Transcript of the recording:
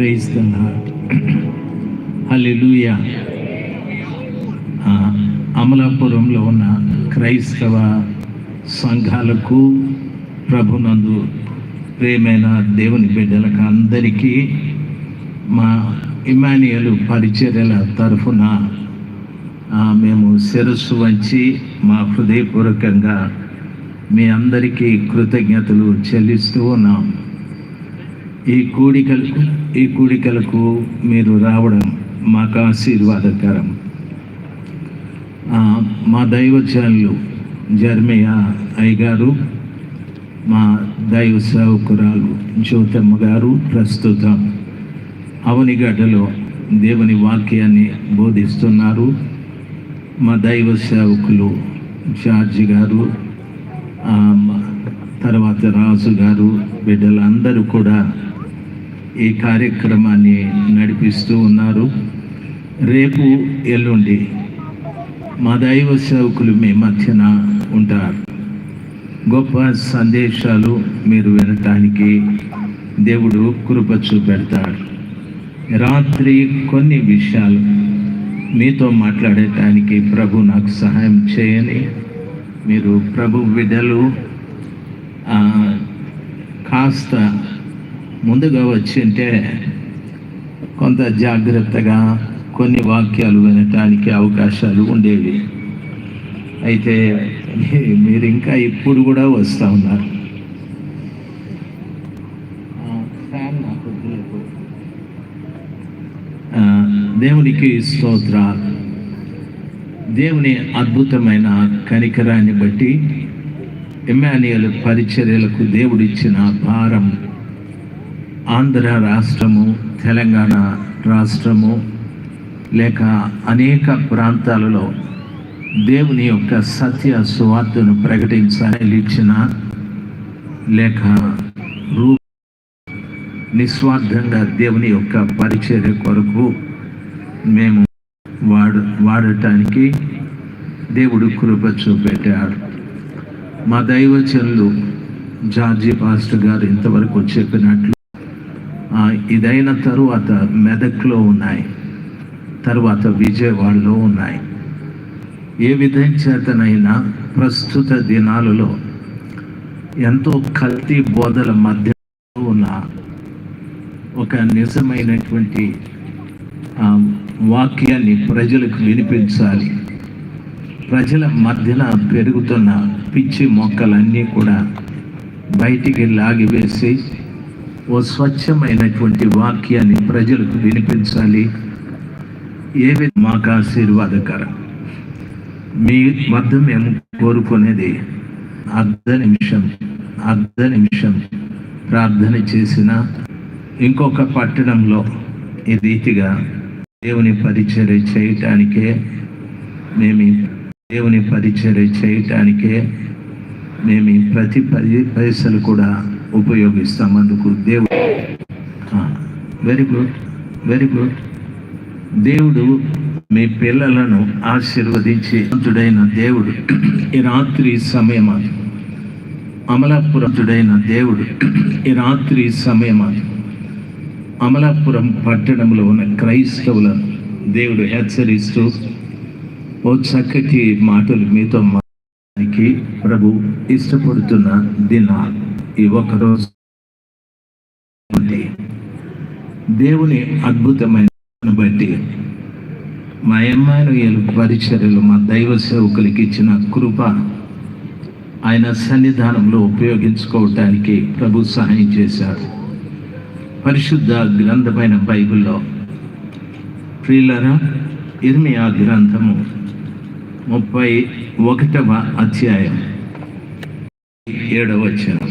Praise the lord హల్లెలూయా అమలాపురంలో ఉన్న క్రైస్తవ సంఘాలకు ప్రభునందు ప్రేమైన దేవుని బిడ్డలకు అందరికీ మా ఇమానియలు పరిచర్యల తరఫున మేము శిరస్సు వంచి మా హృదయపూర్వకంగా మీ అందరికీ కృతజ్ఞతలు చెల్లిస్తూ ఉన్నాం. ఈ కూడికలు ఈ కూడికలకు మీరు రావడం మాకు ఆశీర్వాదకరం. మా దైవజనులు జర్మయ్య అయ్యగారు మా దైవ సేవకురాలు జ్యోతమ్మ గారు ప్రస్తుతం అవనిగడ్డలో దేవుని వాక్యాన్ని బోధిస్తున్నారు. మా దైవ సేవకులు జార్జి గారు తర్వాత రాజు గారు బిడ్డలందరూ కూడా ఈ కార్యక్రమాన్ని నడిపిస్తూ ఉన్నారు. రేపు ఎల్లుండి మా దైవ సేవకులు మీ మధ్యన ఉంటారు. గొప్ప సందేశాలు మీరు వినటానికి దేవుడు కృప చూపెడతాడు. రాత్రి కొన్ని విషయాలు మీతో మాట్లాడటానికి ప్రభు నాకు సహాయం చేయని మీరు ప్రభు బిడ్డలు కాస్త ముందుగా వచ్చింటే కొంత జాగ్రత్తగా కొన్ని వాక్యాలు వినటానికి అవకాశాలు ఉండేవి. అయితే మీరు ఇంకా ఇప్పుడు కూడా వస్తూ ఉన్నారు. దేవునికి స్తోత్రాలు దేవుని అద్భుతమైన కనికరాన్ని బట్టి ఎమానియల్ పరిచర్యలకు దేవుడిచ్చిన భారం ఆంధ్ర రాష్ట్రము తెలంగాణ రాష్ట్రము లేక అనేక ప్రాంతాలలో దేవుని యొక్క సత్య సువార్తను ప్రకటించాలని ఇచ్చిన లేక రూ నిస్వార్థంగా దేవుని యొక్క పరిచర్య కొరకు మేము వాడ వాడటానికి దేవుడు కృప చూపెట్టాడు. మా దైవచనులు జార్జి పాస్టర్ గారు ఇంతవరకు చెప్పినట్లు ఇదైన తరువాత మెదక్లో ఉన్నాయి. తర్వాత విజయవాడలో ఉన్నాయి. ఏ విధం చేతనైనా ప్రస్తుత దినాలలో ఎంతో కల్తీ బోధల మధ్య ఉన్న ఒక నిజమైనటువంటి వాక్యాన్ని ప్రజలకు వినిపించాలి. ప్రజల మధ్యన పెరుగుతున్న పిచ్చి మొక్కలన్నీ కూడా బయటికి లాగివేసి ఓ స్వచ్ఛమైనటువంటి వాక్యాన్ని ప్రజలకు వినిపించాలి. ఏవి మాకు ఆశీర్వాదకరం. మీ వద్ద మేము కోరుకునేది అర్ధ నిమిషం అర్ధ నిమిషం ప్రార్థన చేసిన ఇంకొక పట్టణంలో ఈ రీతిగా దేవుని పరిచర్య చేయటానికే మేము దేవుని పరిచర్య చేయటానికే మేము ప్రతి పది పైసలు కూడా ఉపయోగిస్తాం అందుకు దేవుడు వెరీ గుడ్ వెరీ గుడ్ దేవుడు మీ పిల్లలను ఆశీర్వదించి తుడైన దేవుడు ఈ రాత్రి సమయమా? అమలాపురంతుడైన దేవుడు ఈ రాత్రి సమయమా? అమలాపురం పట్టణంలో ఉన్న క్రైస్తవులను దేవుడు హెచ్చరిస్తూ ఓ చక్కటి మాటలు మీతో మాట్లాడడానికి ప్రభు ఇష్టపడుతున్న దినాలు ప్రతి ఒక్కరోజు దేవుని అద్భుతమైన బట్టి మా ఎమ్మానుయేలు పరిచర్యలు మా దైవ సేవకులకి ఇచ్చిన కృప ఆయన సన్నిధానంలో ఉపయోగించుకోవటానికి ప్రభు సహాయం చేశారు. పరిశుద్ధ గ్రంథమైన బైబిల్లో ప్రియులరా ఇర్మియా గ్రంథము ముప్పై ఒకటవ అధ్యాయం ఏడవ వచనం.